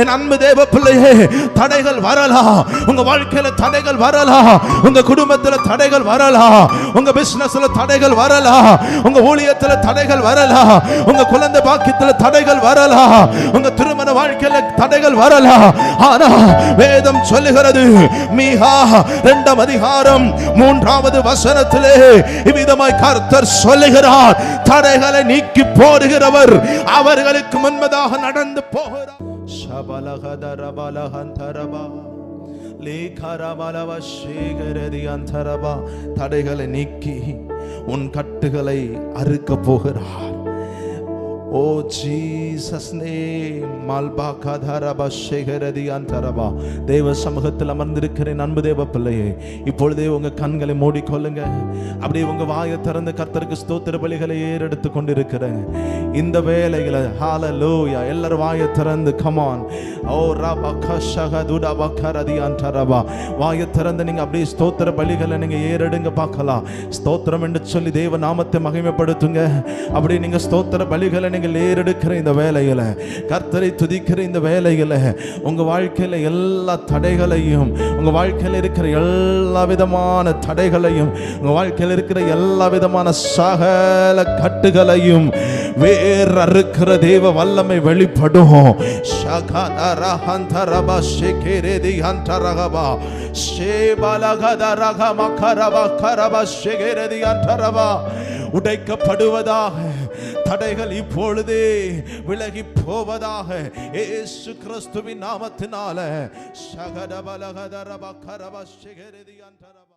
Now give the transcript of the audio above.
என் அன்பு தேவ பிள்ளையே தடைகள் வரலாம் உங்க வாழ்க்கையில தடைகள் வரலாம் உங்க குடும்பத்துல தடைகள் வரலாம் உங்க பிசினஸ்ல தடைகள் வரலாம் உங்க ஊழியத்துல தடைகள் வரலாம் உங்க குழந்தை பாக்கியத்துல தடைகள் வரலாம் உங்க திருமண வாழ்க்கையில தடைகள் வரலாம் ஆனா வேதம் சொல்லுகிறது மீகா இரண்டாம் அதிகாரம் மூன்றாவது வசனத்திலே இவ்விதமாய் கர்த்தர் சொல்லுகிறார் தடைகளை நீக்கி போடுகிறவர் அவர்களுக்கு முன்பதாக நடந்து போகிறார். தடைகளை நீக்கி உன் கட்டுகளை அறுக்க போகிறார். ஓ ஜீசஸ் நேம். மால்பா கதரபா சேகரதி அந்தரபா தேவ சமூகத்தில் அமர்ந்திருக்கிறேன் அன்பு தேவ பிள்ளையே இப்பொழுதே உங்க கண்களை மூடிக்கொள்ளுங்க. அப்படியே உங்க வாயை திறந்து கர்த்தருக்கு ஸ்தோத்திர பலிகளை ஏறெடுத்து கொண்டிருக்கிறேன். இந்த வேலைகளை ஹalleluya எல்லாரும் வாயை திறந்து கமான் ஓ ரபா கஷக துடா பக்கரதி அன்றரபா வாயை திறந்து நீங்க அப்படியே ஸ்தோத்திர பலிகளை நீங்க ஏறெடுங்க பார்க்கலாம். ஸ்தோத்திரம் என்று சொல்லி தேவ நாமத்தை மகிமைப்படுத்துங்க. அப்படி நீங்க ஸ்தோத்திர பலிகளை நீங்கள் ஏறெடுக்கிற இந்த வேலைகளை கர்த்தரை துதிக்கிற இந்த வேலைகளை உங்க வாழ்க்கையில எல்லா தடைகளையும் உங்க வாழ்க்கையில இருக்கிற எல்லா விதமான தடைகளையும் உங்க வாழ்க்கையில் இருக்கிற எல்லா விதமான சகல கட்டுகளையும் வேர் அறுக்கிற தேவ வல்லமை வெளிப்படும்? உடைக்கப்படுவதாக தடைகள் இப்பொழுதே விலகி போவதாக ஏசு கிறிஸ்துவின் நாமத்தினால. சகடபலகதரப கரப ஷெகெரெதி ஹந்தரபா